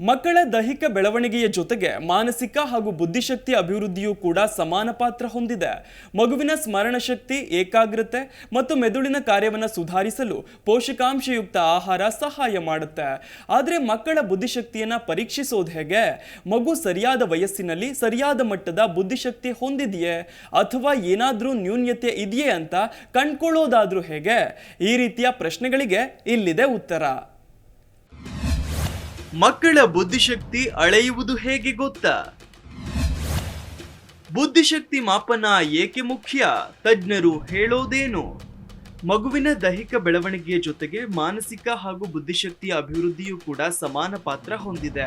ಮಕ್ಕಳ ದೈಹಿಕ ಬೆಳವಣಿಗೆಯ ಜೊತೆಗೆ ಮಾನಸಿಕ ಹಾಗೂ ಬುದ್ಧಿಶಕ್ತಿ ಅಭಿವೃದ್ಧಿಯೂ ಕೂಡ ಸಮಾನ ಪಾತ್ರ ಹೊಂದಿದೆ. ಮಗುವಿನ ಸ್ಮರಣ ಶಕ್ತಿ ಏಕಾಗ್ರತೆ ಮತ್ತು ಮೆದುಳಿನ ಕಾರ್ಯವನ್ನು ಸುಧಾರಿಸಲು ಪೋಷಕಾಂಶಯುಕ್ತ ಆಹಾರ ಸಹಾಯ ಮಾಡುತ್ತೆ. ಆದರೆ ಮಕ್ಕಳ ಬುದ್ಧಿಶಕ್ತಿಯನ್ನು ಪರೀಕ್ಷಿಸೋದು ಹೇಗೆ? ಮಗು ಸರಿಯಾದ ವಯಸ್ಸಿನಲ್ಲಿ ಸರಿಯಾದ ಮಟ್ಟದ ಬುದ್ಧಿಶಕ್ತಿ ಹೊಂದಿದೆಯೇ? ಅಥವಾ ಏನಾದರೂ ನ್ಯೂನ್ಯತೆ ಇದೆಯೇ ಅಂತ ಕಂಡ್ಕೊಳ್ಳೋದಾದರೂ ಹೇಗೆ? ಈ ರೀತಿಯ ಪ್ರಶ್ನೆಗಳಿಗೆ ಇಲ್ಲಿದೆ ಉತ್ತರ. ಮಕ್ಕಳ ಬುದ್ಧಿಶಕ್ತಿ ಅಳೆಯುವುದು ಹೇಗೆ ಗೊತ್ತಾ? ಬುದ್ಧಿಶಕ್ತಿ ಮಾಪನ ಏಕೆ ಮುಖ್ಯ? ತಜ್ಞರು ಹೇಳೋದೇನು? ಮಗುವಿನ ದೈಹಿಕ ಬೆಳವಣಿಗೆಯ ಜೊತೆಗೆ ಮಾನಸಿಕ ಹಾಗೂ ಬುದ್ಧಿಶಕ್ತಿಯ ಅಭಿವೃದ್ಧಿಯೂ ಕೂಡ ಸಮಾನ ಪಾತ್ರ ಹೊಂದಿದೆ.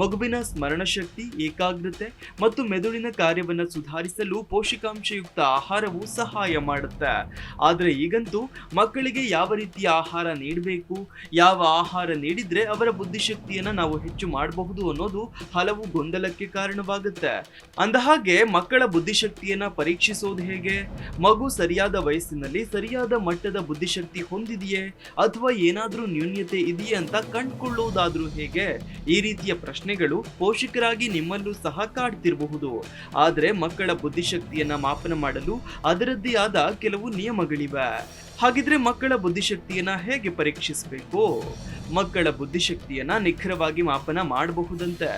ಮಗುವಿನ ಸ್ಮರಣ ಶಕ್ತಿ ಏಕಾಗ್ರತೆ ಮತ್ತು ಮೆದುಳಿನ ಕಾರ್ಯವನ್ನು ಸುಧಾರಿಸಲು ಪೋಷಕಾಂಶಯುಕ್ತ ಆಹಾರವು ಸಹಾಯ ಮಾಡುತ್ತೆ. ಆದರೆ ಈಗಂತೂ ಮಕ್ಕಳಿಗೆ ಯಾವ ರೀತಿಯ ಆಹಾರ ನೀಡಬೇಕು, ಯಾವ ಆಹಾರ ನೀಡಿದ್ರೆ ಅವರ ಬುದ್ಧಿಶಕ್ತಿಯನ್ನು ನಾವು ಹೆಚ್ಚು ಮಾಡಬಹುದು ಅನ್ನೋದು ಹಲವು ಗೊಂದಲಕ್ಕೆ ಕಾರಣವಾಗುತ್ತೆ. ಅಂದಹಾಗೆ ಮಕ್ಕಳ ಬುದ್ಧಿಶಕ್ತಿಯನ್ನು ಪರೀಕ್ಷಿಸೋದು ಹೇಗೆ? ಮಗು ಸರಿಯಾದ ವಯಸ್ಸಿನಲ್ಲಿ ಸರಿಯಾದ ಮಟ್ಟದ ಬುದ್ಧಿಶಕ್ತಿ ಹೊಂದಿದೆಯೇ ಅಥವಾ ಏನಾದರೂ ನ್ಯೂನ್ಯತೆ ಇದೆಯೇ ಅಂತ ಕಂಡುಕೊಳ್ಳುವುದಾದ್ರೂ ಹೇಗೆ? ಈ ರೀತಿಯ ಪ್ರಶ್ನೆಗಳು ಪೋಷಕರಾಗಿ ನಿಮ್ಮಲ್ಲೂ ಸಹ ಕಾಡ್ತಿರಬಹುದು. ಆದರೆ ಮಕ್ಕಳ ಬುದ್ಧಿಶಕ್ತಿಯನ್ನ ಮಾಪನ ಮಾಡಲು ಅದರದ್ದೇ ಆದ ಕೆಲವು ನಿಯಮಗಳಿವೆ. ಹಾಗಿದ್ರೆ ಮಕ್ಕಳ ಬುದ್ಧಿಶಕ್ತಿಯನ್ನ ಹೇಗೆ ಪರೀಕ್ಷಿಸಬೇಕು? ಮಕ್ಕಳ ಬುದ್ಧಿಶಕ್ತಿಯನ್ನ ನಿಖರವಾಗಿ ಮಾಪನ ಮಾಡಬಹುದಂತೆ.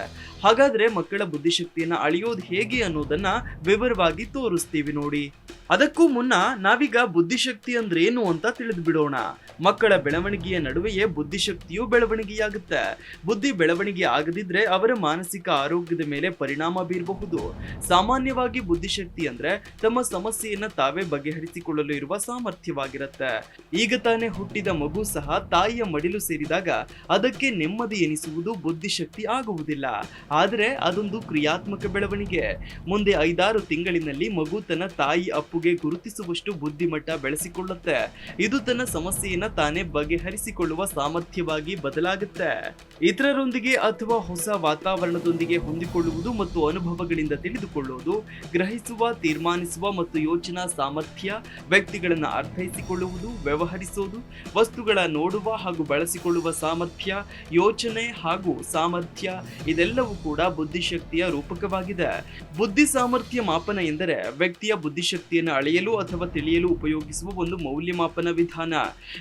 ಹಾಗಾದ್ರೆ ಮಕ್ಕಳ ಬುದ್ಧಿಶಕ್ತಿಯನ್ನ ಅಳೆಯೋದು ಹೇಗೆ ಅನ್ನೋದನ್ನ ವಿವರವಾಗಿ ತೋರಿಸ್ತೀವಿ ನೋಡಿ. ಅದಕ್ಕೂ ಮುನ್ನ ನಾವೀಗ ಬುದ್ಧಿಶಕ್ತಿ ಅಂದ್ರೆ ಏನು ಅಂತ ತಿಳಿದು ಬಿಡೋಣ ಮಕ್ಕಳ ಬೆಳವಣಿಗೆಯ ನಡುವೆಯೇ ಬುದ್ಧಿಶಕ್ತಿಯು ಬೆಳವಣಿಗೆಯಾಗುತ್ತೆ. ಬುದ್ಧಿ ಬೆಳವಣಿಗೆ ಆಗದಿದ್ರೆ ಅವರ ಮಾನಸಿಕ ಆರೋಗ್ಯದ ಮೇಲೆ ಪರಿಣಾಮ ಬೀರಬಹುದು. ಸಾಮಾನ್ಯವಾಗಿ ಬುದ್ಧಿಶಕ್ತಿ ಅಂದ್ರೆ ತಮ್ಮ ಸಮಸ್ಯೆಯನ್ನ ತಾವೇ ಬಗೆಹರಿಸಿಕೊಳ್ಳಲು ಇರುವ ಸಾಮರ್ಥ್ಯವಾಗಿರುತ್ತೆ. ಈಗ ತಾನೇ ಹುಟ್ಟಿದ ಮಗು ಸಹ ತಾಯಿಯ ಮಡಿಲು ಸೇರಿದಾಗ ಅದಕ್ಕೆ ನೆಮ್ಮದಿ ಎನಿಸುವುದು ಬುದ್ಧಿಶಕ್ತಿ ಆಗುವುದಿಲ್ಲ. ಆದರೆ ಅದೊಂದು ಕ್ರಿಯಾತ್ಮಕ ಬೆಳವಣಿಗೆ. ಮುಂದೆ ಐದಾರು ತಿಂಗಳಿನಲ್ಲಿ ಮಗು ತನ್ನ ತಾಯಿ ಅಪ್ಪುಗೆ ಗುರುತಿಸುವಷ್ಟು ಬುದ್ಧಿಮಟ್ಟ ಬೆಳೆಸಿಕೊಳ್ಳುತ್ತೆ. ಇದು ತನ್ನ ಸಮಸ್ಯೆಯನ್ನ ತಾನೇ ಬಗೆಹರಿಸಿಕೊಳ್ಳುವ ಸಾಮರ್ಥ್ಯವಾಗಿ ಬದಲಾಗುತ್ತೆ. ಇತರರೊಂದಿಗೆ ಅಥವಾ ಹೊಸ ವಾತಾವರಣದೊಂದಿಗೆ ಹೊಂದಿಕೊಳ್ಳುವುದು ಮತ್ತು ಅನುಭವಗಳಿಂದ ತಿಳಿದುಕೊಳ್ಳುವುದು, ಗ್ರಹಿಸುವ, ತೀರ್ಮಾನಿಸುವ ಮತ್ತು ಯೋಚನಾ ಸಾಮರ್ಥ್ಯ, ವ್ಯಕ್ತಿಗಳನ್ನು ಅರ್ಥೈಸಿಕೊಳ್ಳುವುದು, ವ್ಯವಹರಿಸುವುದು, ವಸ್ತುಗಳ ನೋಡುವ ಹಾಗೂ ಬಳಸಿಕೊಳ್ಳುವ ಸಾಮರ್ಥ್ಯ, ಯೋಚನೆ ಹಾಗೂ ಸಾಮರ್ಥ್ಯ ಇದೆಲ್ಲವೂ ಕೂಡ ಬುದ್ಧಿಶಕ್ತಿಯ ರೂಪಕವಾಗಿದೆ. ಬುದ್ಧಿ ಸಾಮರ್ಥ್ಯ ಮಾಪನ ಎಂದರೆ ವ್ಯಕ್ತಿಯ ಬುದ್ಧಿಶಕ್ತಿಯನ್ನು ಅಳೆಯಲು ಅಥವಾ ತಿಳಿಯಲು ಉಪಯೋಗಿಸುವ ಒಂದು ಮೌಲ್ಯಮಾಪನ ವಿಧಾನ.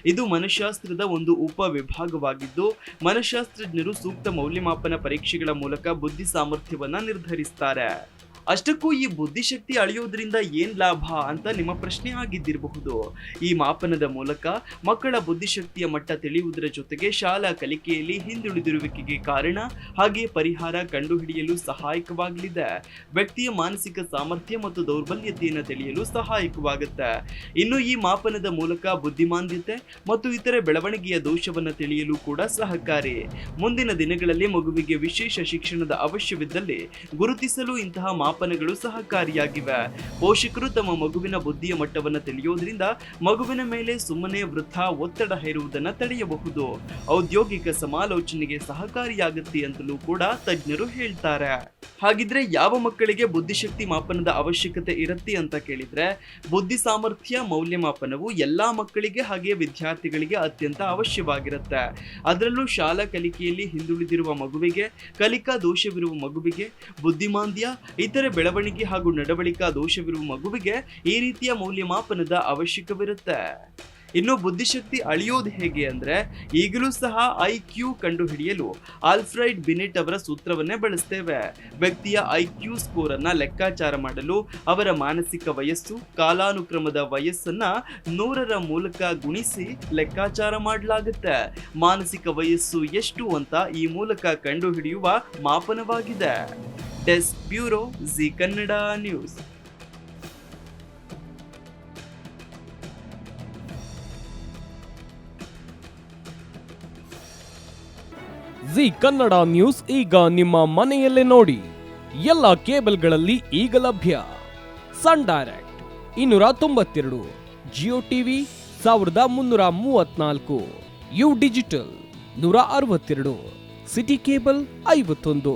ಇದು ಮನಃಶಾಸ್ತ್ರದ ಒಂದು ಉಪ ವಿಭಾಗವಾಗಿದ್ದು ಮನಃಶಾಸ್ತ್ರಜ್ಞರು ಸೂಕ್ತ ಮೌಲ್ಯಮಾಪನ ಪರೀಕ್ಷೆಗಳ ಮೂಲಕ ಬುದ್ಧಿ ಸಾಮರ್ಥ್ಯವನ್ನು ನಿರ್ಧರಿಸ್ತಾರೆ. ಅಷ್ಟಕ್ಕೂ ಈ ಬುದ್ಧಿಶಕ್ತಿ ಅಳೆಯೋದ್ರಿಂದ ಏನ್ ಲಾಭ ಅಂತ ನಿಮ್ಮ ಪ್ರಶ್ನೆ ಆಗಿದ್ದಿರಬಹುದು. ಈ ಮಾಪನದ ಮೂಲಕ ಮಕ್ಕಳ ಬುದ್ಧಿಶಕ್ತಿಯ ಮಟ್ಟ ತಿಳಿಯುವುದರ ಜೊತೆಗೆ ಶಾಲಾ ಕಲಿಕೆಯಲ್ಲಿ ಹಿಂದುಳಿದಿರುವಿಕೆಗೆ ಕಾರಣ ಹಾಗೆ ಪರಿಹಾರ ಕಂಡುಹಿಡಿಯಲು ಸಹಾಯಕವಾಗಲಿದೆ. ವ್ಯಕ್ತಿಯ ಮಾನಸಿಕ ಸಾಮರ್ಥ್ಯ ಮತ್ತು ದೌರ್ಬಲ್ಯತೆಯನ್ನು ತಿಳಿಯಲು ಸಹಾಯಕವಾಗುತ್ತೆ. ಇನ್ನು ಈ ಮಾಪನದ ಮೂಲಕ ಬುದ್ಧಿಮಾಂದ್ಯತೆ ಮತ್ತು ಇತರೆ ಬೆಳವಣಿಗೆಯ ದೋಷವನ್ನು ತಿಳಿಯಲು ಕೂಡ ಸಹಕಾರಿ. ಮುಂದಿನ ದಿನಗಳಲ್ಲಿ ಮಗುವಿಗೆ ವಿಶೇಷ ಶಿಕ್ಷಣದ ಅವಶ್ಯವಿದ್ದಲ್ಲಿ ಗುರುತಿಸಲು ಇಂತಹ ಮಾಪನಗಳು ಸಹಕಾರಿಯಾಗಿವೆ. ಪೋಷಕರು ತಮ್ಮ ಮಗುವಿನ ಬುದ್ಧಿಯ ಮಟ್ಟವನ್ನು ತಿಳಿಯೋದ್ರಿಂದ ಮಗುವಿನ ಮೇಲೆ ಸುಮ್ಮನೆ ವೃಥಾ ಒತ್ತಡ ಹೇರುವುದನ್ನು ತಡೆಯಬಹುದು. ಔದ್ಯೋಗಿಕ ಸಮಾಲೋಚನೆಗೆ ಸಹಕಾರಿಯಾಗುತ್ತೆ ಅಂತಲೂ ಕೂಡ ತಜ್ಞರು ಹೇಳ್ತಾರೆ. ಹಾಗಿದ್ರೆ ಯಾವ ಮಕ್ಕಳಿಗೆ ಬುದ್ಧಿಶಕ್ತಿ ಮಾಪನದ ಅವಶ್ಯಕತೆ ಇರುತ್ತೆ ಅಂತ ಕೇಳಿದ್ರೆ, ಬುದ್ಧಿ ಸಾಮರ್ಥ್ಯ ಮೌಲ್ಯಮಾಪನವು ಎಲ್ಲಾ ಮಕ್ಕಳಿಗೆ ಹಾಗೆ ವಿದ್ಯಾರ್ಥಿಗಳಿಗೆ ಅತ್ಯಂತ ಅವಶ್ಯವಾಗಿರುತ್ತೆ. ಅದರಲ್ಲೂ ಶಾಲಾ ಕಲಿಕೆಯಲ್ಲಿ ಹಿಂದುಳಿದಿರುವ ಮಗುವಿಗೆ, ಕಲಿಕಾ ದೋಷವಿರುವ ಮಗುವಿಗೆ, ಬುದ್ಧಿಮಾಂದ್ಯ, ಇತರೆ ಬೆಳವಣಿಗೆ ಹಾಗೂ ನಡವಳಿಕಾ ದೋಷವಿರುವ ಮಗುವಿಗೆ ಈ ರೀತಿಯ ಮೌಲ್ಯಮಾಪನದ ಅವಶ್ಯಕವಿರುತ್ತೆ. ಇನ್ನು ಬುದ್ಧಿಶಕ್ತಿ ಅಳಿಯೋದು ಹೇಗೆ ಅಂದ್ರೆ ಈಗಲೂ ಸಹ ಐ ಕ್ಯೂ ಕಂಡುಹಿಡಿಯಲು ಆಲ್ಫ್ರೈಡ್ ಬಿನೆಟ್ ಅವರ ಸೂತ್ರವನ್ನೇ ಬಳಸ್ತೇವೆ. ವ್ಯಕ್ತಿಯ ಐ ಕ್ಯೂ ಸ್ಕೋರ್ ಅನ್ನ ಲೆಕ್ಕಾಚಾರ ಮಾಡಲು ಅವರ ಮಾನಸಿಕ ವಯಸ್ಸು, ಕಾಲಾನುಕ್ರಮದ ವಯಸ್ಸನ್ನ ನೂರರ ಮೂಲಕ ಗುಣಿಸಿ ಲೆಕ್ಕಾಚಾರ ಮಾಡಲಾಗುತ್ತೆ. ಮಾನಸಿಕ ವಯಸ್ಸು ಎಷ್ಟು ಅಂತ ಈ ಮೂಲಕ ಕಂಡುಹಿಡಿಯುವ ಮಾಪನವಾಗಿದೆ. Desk bureau Zee Kannada news. Zee Kannada news ಈಗ ನಿಮ್ಮ ಮನೆಯಲ್ಲೇ ನೋಡಿ. ಎಲ್ಲ ಕೇಬಲ್ಗಳಲ್ಲಿ ಈಗ ಲಭ್ಯ. ಸನ್ ಡೈರೆಕ್ಟ್ ಇನ್ನೂರ ತೊಂಬತ್ತೆರಡು, ಜಿಯೋ ಟಿವಿ ಸಾವಿರದ ಮುನ್ನೂರ ಮೂವತ್ನಾಲ್ಕು, ಯು ಡಿಜಿಟಲ್ ನೂರ ಅರವತ್ತೆರಡು, ಸಿಟಿ ಕೇಬಲ್ ಐವತ್ತೊಂದು.